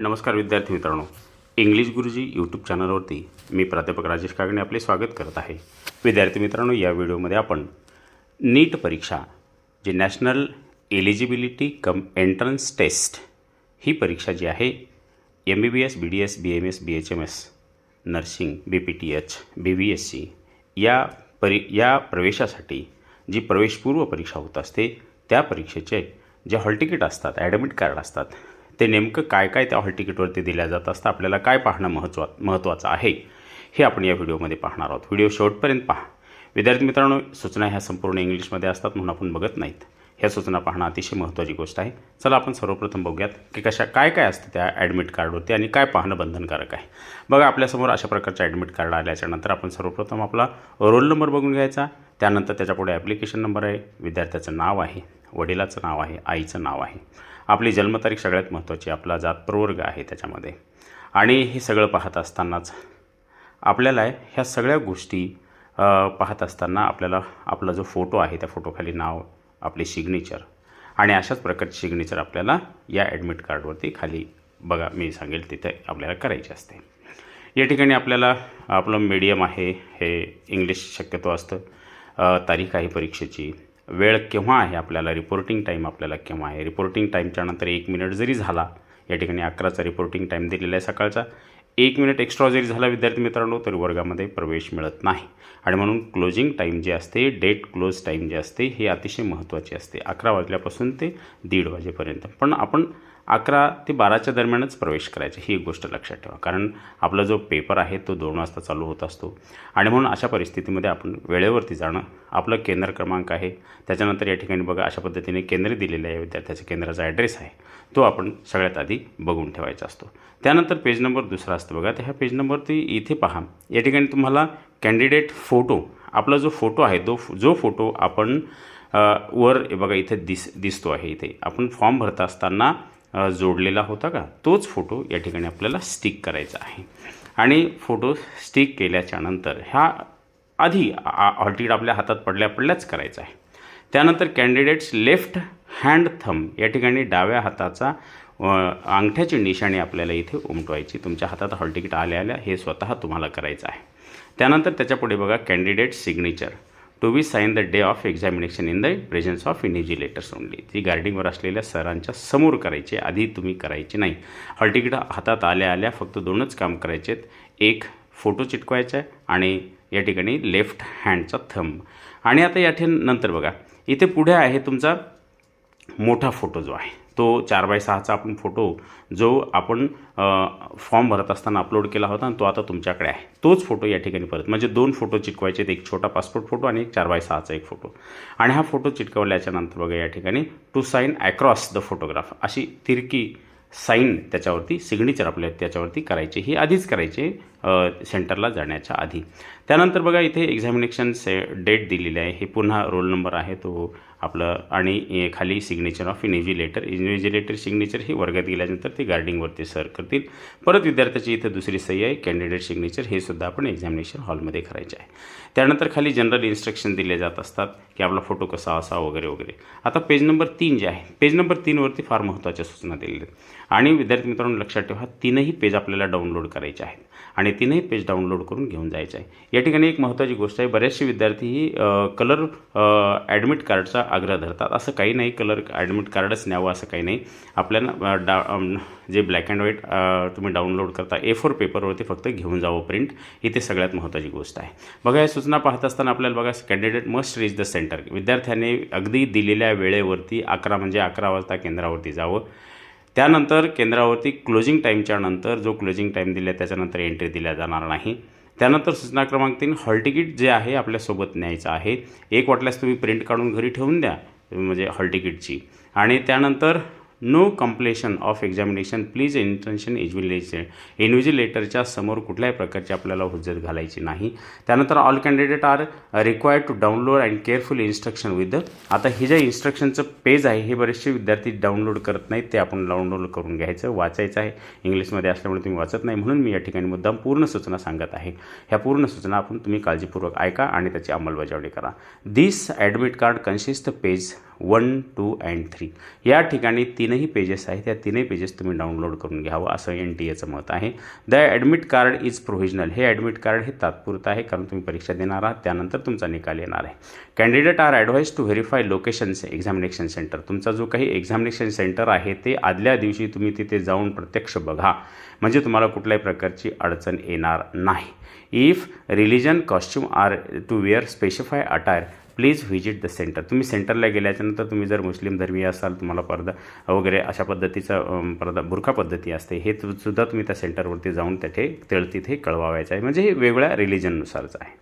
नमस्कार विद्यार्थी मित्रांनो. इंग्लिश गुरुजी यूट्यूब चॅनलवरती मी प्राध्यापक राजेश कागणे आपले स्वागत करत आहे. विद्यार्थी मित्रांनो या व्हिडिओमध्ये आपण नीट परीक्षा जी National Eligibility cum Entrance Test ही परीक्षा जी आहे M B B S B D S B M S B H M S nursing B P T H B V S C या परी या प्रवेशासाठी जी प्रवेशपूर्व परीक्षा होत असते त्या परीक्षेचे जे हॉल तिकीट असतात ॲडमिट कार्ड असतात ते नेमकं काय काय त्या हॉल तिकीटवरती दिल्या जात असतं आपल्याला काय पाहणं महत्त्वा महत्त्वाचं आहे हे आपण या व्हिडिओमध्ये पाहणार आहोत. व्हिडिओ शेवटपर्यंत पहा. विद्यार्थी मित्रांनो सूचना ह्या संपूर्ण इंग्लिशमध्ये असतात म्हणून आपण बघत नाहीत. ह्या सूचना पाहणं अतिशय महत्त्वाची गोष्ट आहे. चला आपण सर्वप्रथम बघूयात की कशा काय काय असतं त्या ॲडमिट कार्डवरती आणि काय पाहणं बंधनकारक आहे. बघा आपल्यासमोर अशा प्रकारचं ॲडमिट कार्ड आल्याच्यानंतर आपण सर्वप्रथम आपला रोल नंबर बघून घ्यायचा. त्यानंतर त्याच्यापुढे ॲप्लिकेशन नंबर आहे. विद्यार्थ्याचं नाव आहे. वडिलाचं नाव आहे. आईचं नाव आहे. आपली जन्मतारीख सगळ्यात महत्त्वाची आपला जात प्रवर्ग आहे त्याच्यामध्ये. आणि हे सगळं पाहत असतानाच आपल्याला ह्या सगळ्या गोष्टी पाहत असताना आपल्याला आपला जो फोटो आहे त्या फोटोखाली नाव आपले सिग्नेचर आणि अशाच प्रकारचे सिग्नेचर आपल्याला या ॲडमिट कार्डवरती खाली बघा मी सांगेल तिथे आपल्याला करायची असते. या ठिकाणी आपल्याला आपलं मीडियम आहे हे इंग्लिश शक्यतो असतं. तारीख आहे परीक्षेची. वेळ केव्हा आहे आपल्याला? रिपोर्टिंग टाईम आपल्याला केव्हा आहे? रिपोर्टिंग टाईमच्या नंतर एक मिनिट जरी झाला या ठिकाणी अकराचा रिपोर्टिंग टाईम दिलेला आहे सकाळचा एक मिनिट एक्स्ट्रा जरी झाला विद्यार्थी मित्रांनो तरी वर्गामध्ये प्रवेश मिळत नाही. आणि म्हणून क्लोजिंग टाईम जे असते डेट क्लोज टाईम जे असते हे अतिशय महत्त्वाचे असते. अकरा वाजल्यापासून ते दीड वाजेपर्यंत. पण आपण अकरा ते बाराच्या दरम्यानच प्रवेश करायचा. ही एक गोष्ट लक्षात ठेवा. कारण आपला जो पेपर आहे तो दोन वाजता चालू होत असतो. आणि म्हणून अशा परिस्थितीमध्ये आपण वेळेवरती जाणं आपलं केंद्र क्रमांक आहे. त्याच्यानंतर या ठिकाणी बघा अशा पद्धतीने केंद्र दिलेलं आहे. विद्यार्थ्याच्या केंद्राचा ॲड्रेस आहे. तो आपण सगळ्यात आधी बघून ठेवायचा असतो. त्यानंतर पेज नंबर दुसरा असतो बघा. तर ह्या पेज नंबरती इथे पहा. या ठिकाणी तुम्हाला कॅन्डिडेट फोटो आपला जो फोटो आहे तो जो फोटो आपण वर बघा इथे दिस दिसतो आहे इथे. आपण फॉर्म भरत असताना जोडलेला होता का? तोच फोटो या ठिकाणी आपल्याला स्टिक करायचा आहे. आणि फोटो स्टिक केल्याच्यानंतर ह्या आधी हॉल आपल्या हातात पडल्या पडल्याच करायचा आहे. त्यानंतर कॅन्डिडेट्स लेफ्ट हँड थंब या ठिकाणी डाव्या हाताचा अंगठ्याची निशाणी आपल्याला इथे उमटवायची. तुमच्या हातात हॉल तिकीट आल्या आल्या हे स्वतः तुम्हाला करायचं आहे. त्यानंतर त्याच्यापुढे बघा candidate signature to be sign the day of examination in the presence of invigilators only ती गार्डिंगवर असलेल्या सरांच्या समोर करायची आधी तुम्ही करायची नाही. हॉल तिकीट हातात आल्या आल्या फक्त दोनच काम करायचे आहेत एक फोटो चिटकवायचा आहे आणि या ठिकाणी लेफ्ट हँडचा थंब आणि आता या ठिकाणी नंतर बघा. इथे पुढे आहे तुमचा मोठा फोटो जो आहे. तो चार बाय सहाचा आपण फोटो जो आपण फॉर्म भरत असताना अपलोड केला होता आणि तो आता तुमच्याकडे आहे. तोच फोटो या ठिकाणी परत म्हणजे दोन फोटो चिटकवायचे एक छोटा पासपोर्ट फोटो आणि एक चार बाय सहाचा एक फोटो आणि हा फोटो चिटकवल्याच्या नंतर बघा या ठिकाणी to sign across the photograph अशी तिरकी साईन त्याच्यावरती सिग्नेचर आपल्या त्याच्यावरती करायचे. ही आधीच करायचे. सेंटरला जाण्याच्या आधी. त्यानंतर बघा इथे एक्झामिनेशन से डेट दिलेली आहे. हे पुन्हा रोल नंबर आहे. तो आपलं आणि खाली signature of invigilator invigilator signature हे वर्गात गेल्यानंतर ते गार्डिंगवरती सर करतील. परत विद्यार्थ्याची इथं दुसरी सही आहे. कॅन्डिडेट सिग्नेचर हे सुद्धा आपण एक्झामिनेशन हॉलमध्ये करायचे आहे. त्यानंतर खाली जनरल इन्स्ट्रक्शन दिले जात असतात की आपला फोटो कसा असा वगैरे वगैरे. आता पेज नंबर तीन जे आहे पेज नंबर तीनवरती फार महत्त्वाच्या सूचना दिलेल्या आहेत. आणि विद्यार्थी मित्रांनो लक्षात ठेवा तीनही पेज आपल्याला डाउनलोड करायचे आहेत. आणि तीनही पेज डाउनलोड करून घेऊन जायचं आहे. या ठिकाणी एक महत्त्वाची गोष्ट आहे बरेचसे विद्यार्थी ही कलर ॲडमिट कार्डचा आग्रह धरतात. असं काही नाही कलर ॲडमिट कार्डच न्यावं असं काही नाही. आपल्याला डा जे ब्लॅक अँड व्हाईट तुम्ही डाउनलोड करता ए फोर पेपरवरती फक्त घेऊन जावं प्रिंट. इथे सगळ्यात महत्त्वाची गोष्ट आहे. बघा या सूचना पाहत असताना आपल्याला बघा candidate must reach the centre. विद्यार्थ्याने अगदी दिलेल्या वेळेवरती अकरा म्हणजे अकरा वाजता केंद्रावरती जावं. त्यानंतर केंद्रावरती क्लोजिंग टाईमच्या नंतर जो क्लोजिंग टाईम दिला त्याच्यानंतर एंट्री दिल्या जाणार नाही. त्यानंतर सूचना क्रमांक तीन हॉल तिकीट जे आहे आपल्यासोबत न्यायचं आहे. एक वाटल्यास तुम्ही प्रिंट काढून घरी ठेवून द्या म्हणजे हॉल तिकीटची. आणि त्यानंतर no completion of examination please intention इज्युलेशन इन्व्हिजिलेटरच्या समोर कुठल्याही प्रकारची आपल्याला हुज्जत घालायची नाही. त्यानंतर all candidate are required to download and careful instruction with the आता हे जे इन्स्ट्रक्शनचं पेज आहे हे बरेचसे विद्यार्थी डाउनलोड करत नाहीत. ते आपण डाउनलोड करून घ्यायचं वाचायचं आहे. इंग्लिशमध्ये असल्यामुळे तुम्ही वाचत नाही. म्हणून मी या ठिकाणी मुद्दाम पूर्ण सूचना सांगत आहे. ह्या पूर्ण सूचना आपण तुम्ही काळजीपूर्वक ऐका आणि त्याची अंमलबजावणी करा. This admit card consist page one two and three. या ठिकाणी तीनही पेजेस आहेत. या तीनही पेजेस तुम्ही डाउनलोड करून घ्यावं असं एन टी एचं मत आहे. The admit card is provisional हे ॲडमिट कार्ड हे तात्पुरतं आहे कारण तुम्ही परीक्षा देणार आहात. त्यानंतर तुमचा निकाल येणार आहे. Candidate are advise to verify locations examination centre तुमचा जो काही एक्झामिनेशन सेंटर आहे ते आदल्या दिवशी तुम्ही तिथे जाऊन प्रत्यक्ष बघा. म्हणजे तुम्हाला कुठल्याही प्रकारची अडचण येणार नाही. If religion costume are to wear specify attire please visit the centre. तुम्ही सेंटरला गेल्याच्यानंतर तुम्ही जर मुस्लिम धर्मीय असाल तुम्हाला पडदा वगैरे अशा पद्धतीचा पर्दा पडदा बुरखा पद्धती असते हे तु- सुद्धा तुम्ही त्या सेंटरवरती जाऊन तेथे तळ तिथे कळवायचं आहे. म्हणजे हे वेगळ्या रिलिजननुसारच आहे.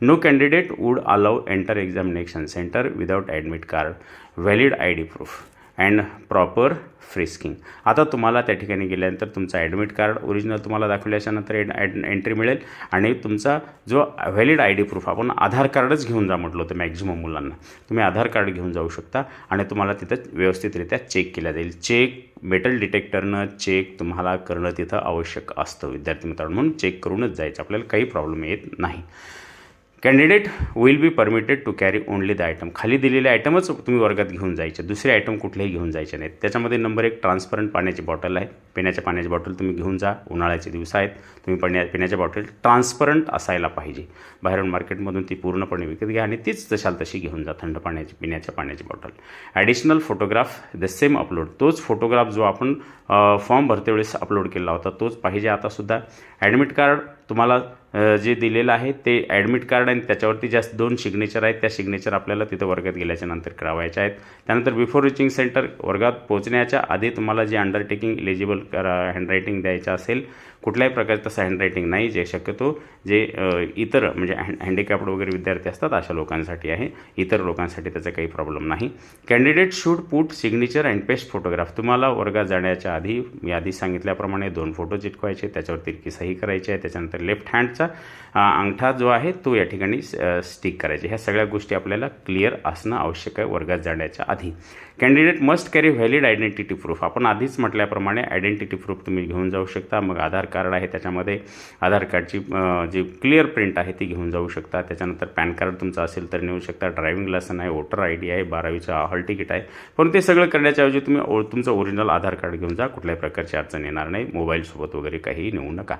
No candidate would allow enter examination centre without admit card valid I D proof and proper frisking. आता तुम्हाला त्या ठिकाणी गेल्यानंतर तुमचं ॲडमिट कार्ड ओरिजिनल तुम्हाला दाखवल्याच्यानंतर एड ॲड एंट्री मिळेल आणि तुमचा जो व्हॅलिड आय डी प्रूफ आपण आधार कार्डच घेऊन जा म्हटलं होतं मॅक्झिमम मुलांना. तुम्ही आधार कार्ड घेऊन जाऊ शकता आणि तुम्हाला तिथं व्यवस्थितरित्या चेक केल्या जाईल. चेक मेटल डिटेक्टरनं चेक तुम्हाला करणं तिथं आवश्यक असतं. विद्यार्थी मित्रांनो म्हणून चेक करूनच जायचं आपल्याला काही प्रॉब्लेम येत नाही. Candidate will be permitted to carry only the item खाली दिलेले आयटमच तुम्ही वर्गात घेऊन जायचे. दुसरे आयटम कुठलेही घेऊन जायचे नाहीत. त्याच्यामध्ये नंबर एक ट्रान्सपरंट पाण्याची बॉटल आहे. पिण्याच्या पाण्याची बॉटल तुम्ही घेऊन जा. उन्हाळ्याचे दिवस आहेत. तुम्ही पाण्या पिण्याच्या बॉटल ट्रान्सपरंट असायला पाहिजे. बाहेरून मार्केटमधून ती पूर्णपणे विकत घ्या आणि तीच जशाल तशी घेऊन जा. थंड पाण्याची पिण्याच्या पाण्याची bottle additional photograph the same upload तोच फोटोग्राफ जो आपण फॉर्म भरते वेळेस अपलोड केला होता तोच पाहिजे आतासुद्धा ॲडमिट कार्ड तुम्हाला जे दिलेलं आहे ते ॲडमिट कार्ड आणि त्याच्यावरती जास्त दोन सिग्नेचर आहेत त्या सिग्नेचर आपल्याला तिथं वर्गात गेल्याच्यानंतर करावायच्या आहेत. त्यानंतर बिफोर रिचिंग सेंटर वर्गात पोहोचण्याच्या आधी तुम्हाला जे अंडरटेकिंग इलिजिबल हँडरायटिंग द्यायचं असेल कुठल्याही प्रकारचं तसं हँडरायटिंग नाही जे शक्यतो जे इतर म्हणजे हॅ हँडिकॅप्ड वगैरे विद्यार्थी असतात अशा लोकांसाठी आहे. इतर लोकांसाठी त्याचा काही प्रॉब्लेम नाही. Candidate should put signature and paste photograph तुम्हाला वर्गात जाण्याच्या आधी मी आधी सांगितल्याप्रमाणे दोन फोटो चिटकवायचे त्याच्यावर तिरकी सही करायची आहे त्याच्यानंतर लेफ्ट हँडचा अंगठा जो आहे तो या ठिकाणी स्टिक करायचे. ह्या सगळ्या गोष्टी आपल्याला क्लिअर असणं आवश्यक आहे वर्गात जाण्याच्या आधी. Candidate must carry valid identity proof आपण आधीच म्हटल्याप्रमाणे आयडेंटिटी प्रूफ तुम्ही घेऊन जाऊ शकता. मग आधार कार्ड आहे त्याच्यामध्ये आधार कार्डची जी क्लिअर प्रिंट आहे ती घेऊन जाऊ शकता. त्याच्यानंतर पॅन कार्ड तुमचं असेल तर नेऊ शकता. ड्रायव्हिंग लायसन आहे वोटर आय डी आहे बारावीचं हॉल तिकीट आहे. पण ते सगळं करण्याच्या ऐवजी तुम्ही ओ तुमचं ओरिजिनल आधार कार्ड घेऊन जा. कुठल्याही प्रकारची अडचण येणार नाही. मोबाईलसोबत वगैरे काहीही नेऊ नका.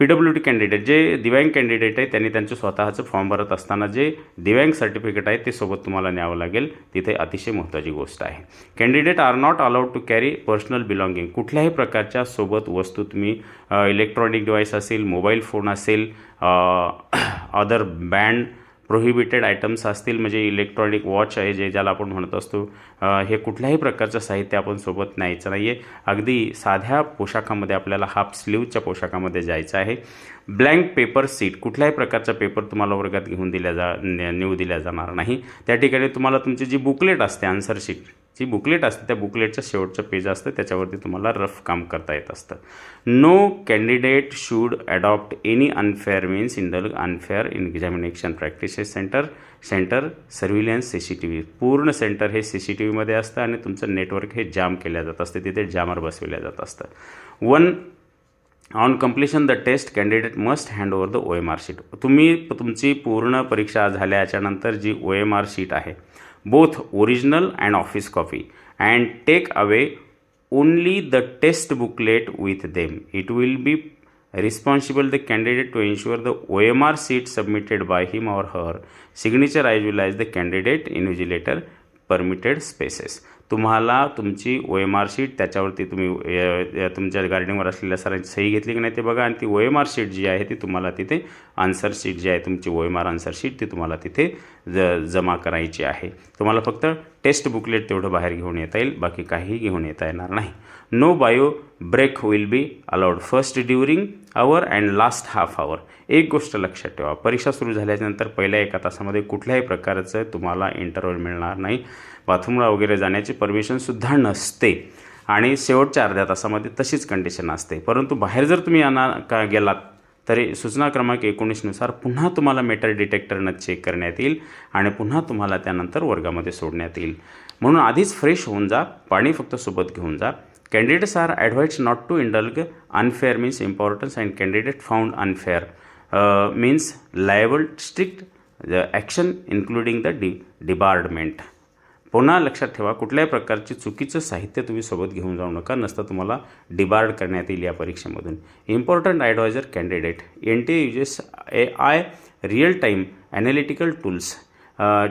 पी डब्ल्यू डी कॅन्डिडेट जे दिव्यांग कॅन्डिडेट आहे त्यांनी त्यांचं स्वतःचं फॉर्म भरत असताना जे दिव्यांग सर्टिफिकेट आहे ते सोबत तुम्हाला न्यावं लागेल. तिथे अतिशय महत्त्वाची गोष्ट आहे. Candidate are not allowed to carry personal belonging. कुठल्याही प्रकारच्या सोबत वस्तू तुम्ही इलेक्ट्रॉनिक डिव्हाइस असेल मोबाईल फोन असेल अदर बँड प्रोहिबिटेड आयटम्स असतील म्हणजे इलेक्ट्रॉनिक वॉच आहे जे ज्याला आपण म्हणत असतो हे कुठल्याही प्रकारचं साहित्य आपण सोबत न्यायचं नाही आहे अगदी साध्या पोशाखामध्ये आपल्याला हाफ स्लीवच्या पोशाखामध्ये जायचं आहे. ब्लँक पेपर सीट कुठल्याही प्रकारचा पेपर तुम्हाला वर्गात घेऊन दिल्या जा नेऊ दिल्या जाणार नाही. त्या ठिकाणी तुम्हाला तुमची जी बुकलेट असते आन्सर शीट जी बुकलेट असते त्या बुकलेटचं शेवटचं पेज असतं त्याच्यावरती तुम्हाला रफ काम करता येत असतं. No candidate should adopt any unfair means in the unfair examination practices centre centre surveillance C C T V पूर्ण सेंटर हे सी सी टी व्हीमध्ये असतं आणि तुमचं नेटवर्क हे जाम केल्या जात असते तिथे जामर बसविल्या जात असतं. One on completion the test candidate must hand over the O M R sheet तुम्ही तुमची पूर्ण परीक्षा झाल्याच्यानंतर जी ओ एम आर शीट आहे both original and office copy and take away only the test booklet with them it will be responsible the candidate to ensure the OMR sheet submitted by him or her signature as well as the candidate invigilator permitted spaces. तुम्हाला तुमची O M R sheet त्याच्यावरती तुम्ही तुमच्या गार्डनिंगवर असलेल्या सरांची सही घेतली की नाही ते बघा. आणि ती ओ एम आर शीट जी आहे ती तुम्हाला तिथे आन्सर शीट जी आहे तुमची O M R answer sheet ती तुम्हाला तिथे ज जमा करायची आहे. तुम्हाला फक्त टेस्ट बुकलेट तेवढं बाहेर घेऊन येता येईल बाकी काहीही घेऊन येता येणार नाही. No bio break will be allowed first during hour and last half hour. एक गोष्ट लक्षात ठेवा परीक्षा सुरू झाल्यानंतर पहिल्या एका तासामध्ये कुठल्याही प्रकारचं तुम्हाला इंटरव्हल मिळणार नाही. बाथरूमला वगैरे जाण्याची परमिशनसुद्धा नसते. आणि शेवटच्या अर्ध्या तासामध्ये तशीच कंडिशन असते. परंतु बाहेर जर तुम्ही यांना का गेलात तरी सूचना क्रमांक एकोणीसनुसार पुन्हा तुम्हाला मेटल डिटेक्टरनं चेक करण्यात येईल आणि पुन्हा तुम्हाला त्यानंतर वर्गामध्ये सोडण्यात येईल. म्हणून आधीच फ्रेश होऊन जा पाणी फक्त सोबत घेऊन जा. Candidates are advise not to indulge unfair means importance and candidate found unfair means liable strict action including the de debarment पुन्हा लक्षात ठेवा कुठल्याही प्रकारचे चुकीचं साहित्य तुम्ही सोबत घेऊन जाऊ नका नसतं तुम्हाला डिबार्ड करण्यात येईल या परीक्षेमधून. Important advisor candidate N T uses A I real time analytical tools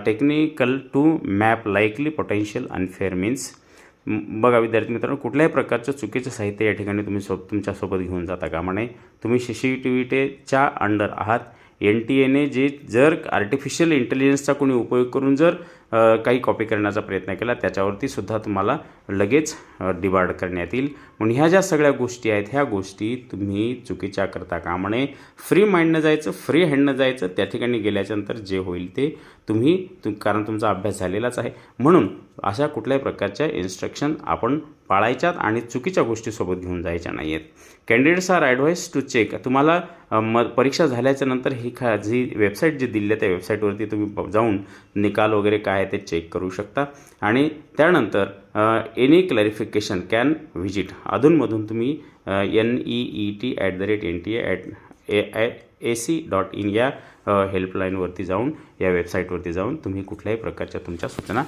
technical to map likely potential unfair means बघा विद्यार्थी मित्रांनो कुठल्याही प्रकारचं चुकीचं साहित्य या ठिकाणी तुम्ही सो तुमच्यासोबत घेऊन जाता कामा नये. तुम्ही सी सी टी व्ही टेच्या अंडर आहात. एन टी एने जे जर आर्टिफिशियल इंटेलिजन्सचा कोणी उपयोग करून जर काही कॉपी करण्याचा प्रयत्न केला त्याच्यावरती सुद्धा तुम्हाला लगेच डिबार्ड करण्यात येईल. म्हणून ह्या ज्या सगळ्या गोष्टी आहेत ह्या गोष्टी तुम्ही चुकीच्या करता कामा नये फ्री माइंडनं जायचं फ्री हँडनं जायचं त्या ठिकाणी गेल्याच्यानंतर जे होईल ते तुम्ही तु कारण तुमचा अभ्यास झालेलाच आहे. म्हणून अशा कुठल्याही प्रकारच्या इन्स्ट्रक्शन आपण पाळायच्यात आणि चुकीच्या गोष्टी सोबत घेऊन जायच्या नाही आहेत candidates are advise to check तुम्हाला म परीक्षा झाल्याच्यानंतर ही खा जी वेबसाईट जी दिली आहे त्या वेबसाईटवरती तुम्ही जाऊन निकाल वगैरे काय आहे ते चेक करू शकता. आणि त्यानंतर एनी क्लॅरिफिकेशन कॅन व्हिजिट अधूनमधून तुम्ही N E E T at the rate N T A at A A C dot in या हेल्पलाईनवरती जाऊन या वेबसाईटवरती जाऊन तुम्ही कुठल्याही प्रकारच्या तुमच्या सूचना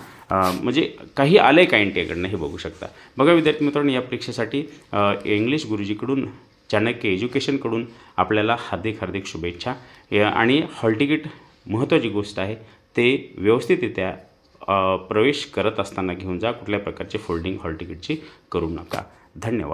म्हणजे काही आलं आहे का एन हे बघू शकता. बघा विद्यार्थी मित्रांनो या परीक्षेसाठी इंग्लिश गुरुजीकडून चाणक्य एज्युकेशनकडून आपल्याला हार्दिक हार्दिक शुभेच्छा. आणि हॉल तिकीट महत्त्वाची गोष्ट आहे ते व्यवस्थितरित्या प्रवेश करत असताना घेऊन जा कुठल्या प्रकारचे फोल्डिंग हॉल तिकीटची करू नका. धन्यवाद.